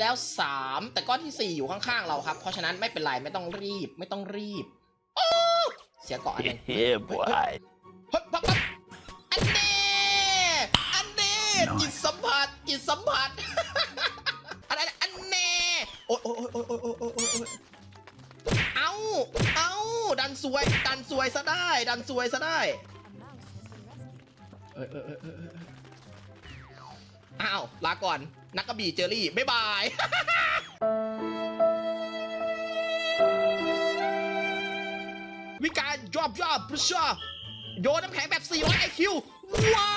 แล้ว 3 แต่ก้อนที่ 4 อยู่ข้างๆเราครับ เพราะฉะนั้นไม่เป็นไรไม่ต้องรีบไม่ต้องรีบเสียก่อนเฮ้ยบอยอันเดอันเดจิตสัมผัสจิตสัมผัสอะไรอันเนโอ้ยโอ้อ้อ้อ้โอ้ยเอาเอาดันสวยดันสวยซะได้ ดันสวยซะได้อ้าวลาก่อน นักกระบี่เจอรี่ บ๊ายบายวิการ drop drop pressure โยนน้ำแข็งแบบ 400 IQ ว้า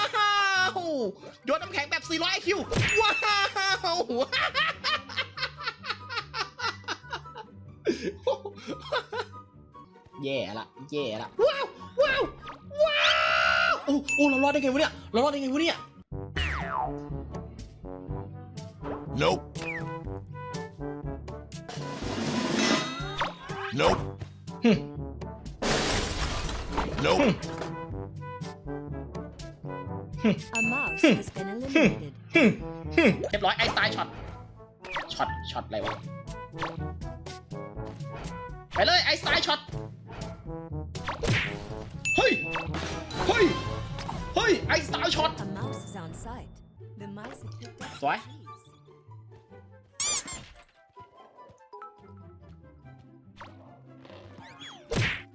วโยนน้ำแข็งแบบ 400 IQ ว้าวแย่ละแย่ละว้าวว้าวว้าวโอ้โอ้เรารอดได้ไงวะเนี่ยเรารอดได้ไงวะเนี่ย Nope. Nope. Hmm. Nope. A mouse has been eliminated. เรียบร้อยไอสไตล์ช็อต ช็อต ช็อตอะไรวะ ไปเลยไอสไตล์ช็อต เฮ้ย เฮ้ย เฮ้ยไอสไตล์ช็อต A mouse is on site. The mice have picked up What? trees.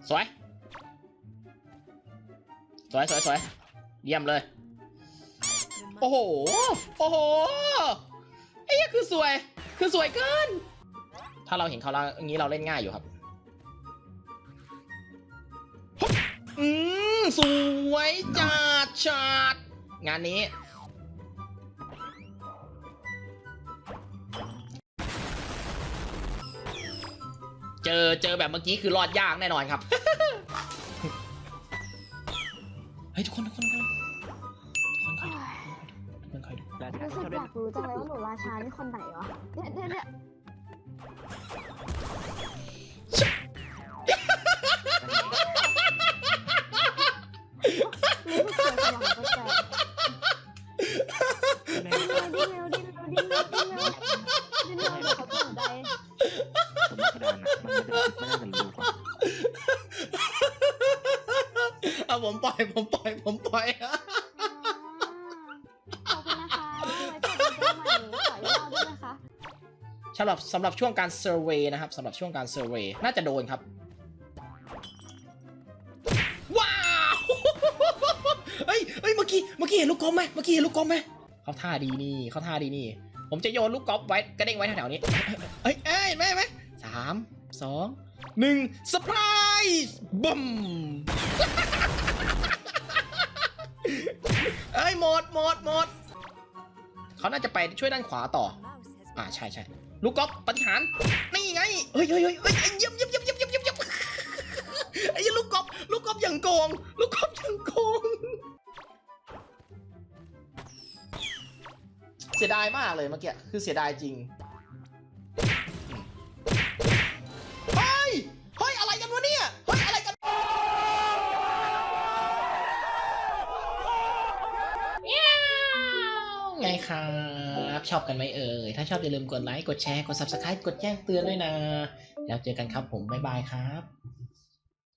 สวย สวยสวยสวยเยี่ยมเลย The โอ้ mice โห โอ้โห ไอ้เหี้ยคือสวย คือสวยเกิน ถ้าเราเห็นเขาแล้วอย่างนี้เราเล่นง่ายอยู่ครับ อืม สวยจัดจัดงานนี้ เจอเจอแบบเมื่อกี้คือรอดยากแน่นอนครับ เฮ้ยทุกคนทุกคนทุกคนทุกคนคอยดูทุกคนคอยดูรู้สึกอยากรู้จังเลยว่าหนูราชานี่คนไหนวะเนี่ยเนี่ยเนี่ย ผมปล่อย ผมปล่อย ผมปล่อย ขอบคุณนะคะไว้เจอกันใหม่ขออีกรอบด้วยนะคะ สำหรับสำหรับช่วงการเซอร์เวยนะครับสำหรับช่วงการเซอร์เวยน่าจะโดนครับ ว้าว เฮ้ยเฮ้ยเมื่อกี้เมื่อกี้เห็นลูกกอล์ฟไหมเมื่อกี้เห็นลูกกอล์ฟไหมเขาท่าดีนี่เขาท่าดีนี่ ผมจะโยนลูกกอล์ฟไว้กระเด้งไว้แถวๆนี้เฮ้ยเอ้ยเห็นไหมเห็นไหมสามสองหนึ่งเซอร์ไพรส์บึ้ม หมดหมดเขาน่าจะไปช่วยด้านขวาต่อ อ่าใช่ใช่ลูกกอล์ฟปฏิหารนี่ไงเฮ้ยเฮ้ยเฮ้ยเฮ้ยเยี่ยมเยี่ยมเยี่ยมเยี่ยมเยี่ยมเยี่ยมไอ้ลูกกอล์ฟลูกกอล์ฟอย่างโกง ลูกกอล์ฟอย่างโกงเสียดายมากเลยเมื่อกี้คือเสียดายจริง ครับ ชอบกันไหมเอ่ย ถ้าชอบอย่าลืมกดไลค์ กดแชร์ กด subscribe กดแจ้งเตือนด้วยนะ แล้วเจอกันครับผม บ๊ายบายครับ